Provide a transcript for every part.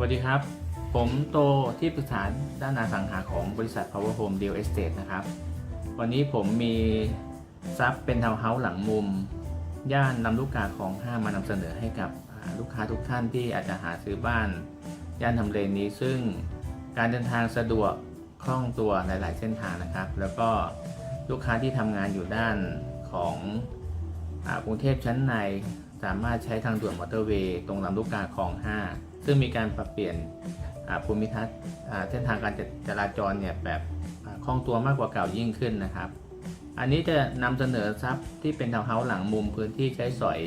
วัสดีครับ ผมโตที่ปรึกษาด้านอสังหาของบริษัท Power Home Real Estate นะครับ วันนี้ผมมีทรัพย์เป็นทาวน์เฮาส์หลังมุม ย่านลำลูกกาของห้ามานำเสนอให้กับลูกค้าทุกท่านที่อาจจะหาซื้อบ้าน ย่านทำเลนี้ซึ่งการเดินทางสะดวกคล่องตัวหลาย ๆ เส้นทางนะครับ แล้วก็ลูกค้าที่ทำงานอยู่ด้านของกรุงเทพชั้นใน สามารถใช้ทางด่วนมอเตอร์เวย์ตรงลำลูกกาคลอง 5 ซึ่งมีการปรับเปลี่ยนภูมิทัศน์เส้นทางการจราจรเนี่ยแบบคล่องตัวมากกว่าเก่ายิ่งขึ้นนะครับ อันนี้จะนำเสนอทรัพย์ที่เป็นทาวน์เฮาส์หลังมุมพื้นที่ใช้สอย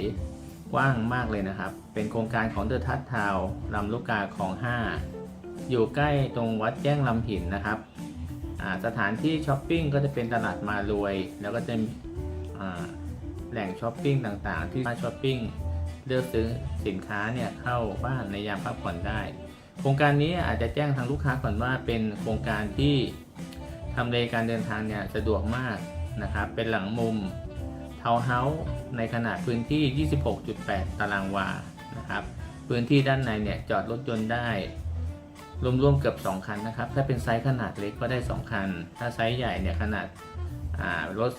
กว้างมากเลยนะครับ เป็นโครงการของเดอะทัศทาวลำลูกกาของ 5 อยู่ใกล้ตรงวัดแจ้งลำหินนะครับ สถานที่ช้อปปิ้งก็จะเป็นตลาดมารวย แล้วก็จะมี แหล่งช้อปปิ้งต่างๆ ที่มาช้อปปิ้งเลือกซื้อสินค้าเนี่ยเข้าบ้านในยามพักผ่อนได้ โครงการนี้อาจจะแจ้งทางลูกค้าก่อนว่าเป็นโครงการที่ทำเลการเดินทางเนี่ยสะดวกมากนะครับ เป็นหลังมุมทาวน์เฮาส์ในขนาดพื้นที่ 26.8 ตารางวา นะครับ พื้นที่ด้านในเนี่ยจอดรถยนต์ได้ รวมๆเกือบ 2 คันนะครับ ถ้าเป็นไซส์ขนาดเล็กก็ได้ 2 คัน ถ้าไซส์ใหญ่เนี่ยขนาด รถ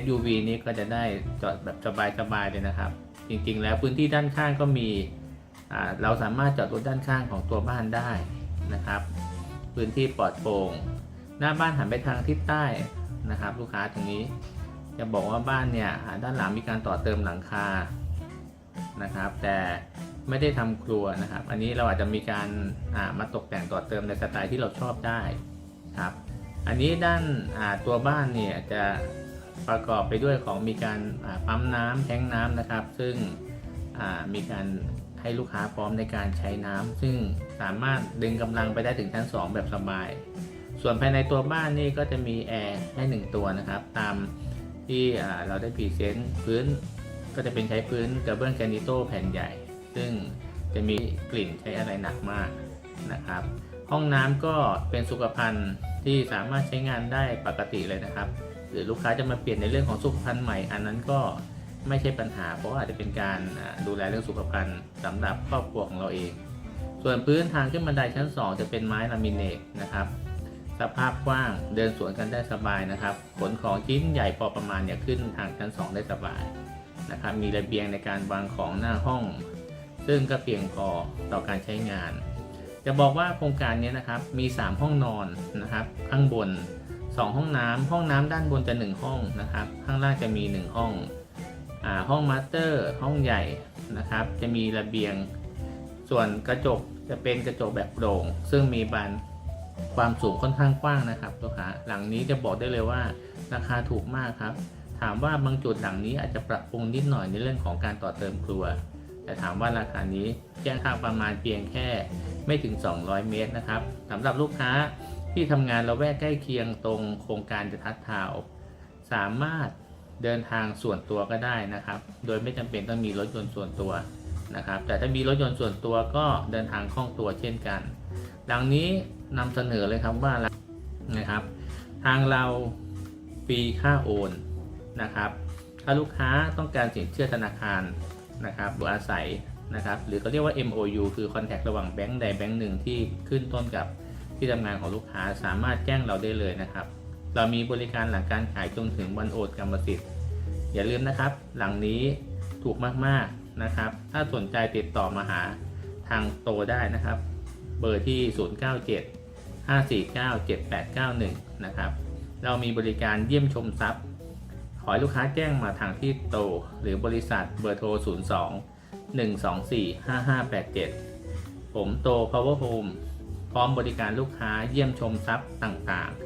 SUV นี้ก็จะได้จอดแบบสบายๆเลยนะครับ จริงๆ แล้วพื้นที่ด้านข้างก็มีเราสามารถจอดรถด้านข้างของตัวบ้านได้นะครับ พื้นที่ปลอดโปร่งหน้าบ้านหันไปทางทิศใต้นะครับ ลูกค้าตรงนี้ จะบอกว่าบ้านเนี่ยด้านหลังมีการต่อเติมหลังคานะครับ แต่ไม่ได้ทำครัวนะครับ อันนี้เราอาจจะมีการามาตกแต่งต่อเติมในสไตล์ที่เราชอบได้ครับ อันนี้ด้านตัวบ้านเนี่ยจะประกอบไปด้วยของมีการปั๊มน้ำแทงน้ำนะครับ ซึ่งมีการให้ลูกค้าพร้อมในการใช้น้ำซึ่งสามารถดึงกำลังไปได้ถึงชั้น 2 แบบสบาย ส่วนภายในตัวบ้านนี่ก็จะมีแอร์ให้หนึ่งตัวนะครับ ตามที่เราได้พรีเซนต์พื้นก็จะเป็นใช้พื้นกระเบื้องแกรนิโตแผ่นใหญ่ ซึ่งจะมีกลิ่นใช้อะไรหนักมากนะครับ ห้องน้ำก็เป็นสุขภัณฑ์ที่สามารถใช้งานได้ปกติเลยนะครับ หรือลูกค้าจะมาเปลี่ยนในเรื่องของสุขภัณฑ์ใหม่ อันนั้นก็ไม่ใช่ปัญหา เพราะอาจจะเป็นการดูแลเรื่องสุขภัณฑ์สำหรับครอบครัวของเราเอง ส่วนพื้นทางขึ้นบันไดชั้น 2 จะเป็นไม้ลามิเนตนะครับ สภาพกว้างเดินสวนกันได้สบายนะครับ ขนของชิ้นใหญ่พอประมาณเนี่ยขึ้นทางชั้น 2 ได้สบายนะครับ มีระเบียงในการวางของหน้าห้อง ซึ่งก็เพียงพอต่อการใช้งาน จะบอกว่าโครงการนี้นะครับมี 3 ห้องนอนนะครับ ข้างบน 2 ห้องน้ำห้องน้ำด้านบนจะ 1 ห้องนะครับ ข้างล่างจะมี 1 ห้องอ่าห้องมาสเตอร์ ห้องใหญ่นะครับ จะมีระเบียง ส่วนกระจกจะเป็นกระจกแบบโปร่ง ซึ่งมีบานความสูงค่อนข้างกว้างนะครับลูกค้าหลังนี้จะบอกได้เลยว่าราคาถูกมากครับ ถามว่าบางจุดหลังนี้อาจจะปรับปรุงนิดหน่อยในเรื่องของการต่อเติมครัว แต่ถามว่าราคานี้แจ้งค่าประมาณเพียงแค่ ไม่ถึง 200 เมตรนะครับสำหรับลูกค้าที่ทำงานเราแวกใกล้เคียงตรงโครงการจะทัดทาวสามารถเดินทางส่วนตัวก็ได้นะครับ โดยไม่จำเป็นต้องมีรถยนต์ส่วนตัวนะครับ แต่ถ้ามีรถยนต์ส่วนตัวก็เดินทางคล่องตัวเช่นกัน ดังนี้นำเสนอเลยครับว่านะครับ ทางเราฟรีค่าโอนนะครับ ถ้าลูกค้าต้องการสินเชื่อธนาคารนะครับหรืออาศัย นะครับหรือเขาเรียกว่า MOU คือ Contact ระหว่างแบงก์ใดแบงก์หนึ่งที่ขึ้นต้นกับที่ทำงานของลูกค้าสามารถแจ้งเราได้เลยนะครับ เรามีบริการหลังการขายจนถึงวันโอนกรรมสิทธิ์ อย่าลืมนะครับ หลังนี้ถูกมากๆนะครับ ถ้าสนใจติดต่อมาหาทางโตได้นะครับ เบอร์ที่ 097 549 7891 นะครับ เรามีบริการเยี่ยมชมทรัพย์ ขอให้ลูกค้าแจ้งมาทางที่โต หรือบริษัทเบอร์โทร 02 124 5587 ผมโต Power Home พร้อมบริการลูกค้าเยี่ยมชมทรัพย์ต่างๆ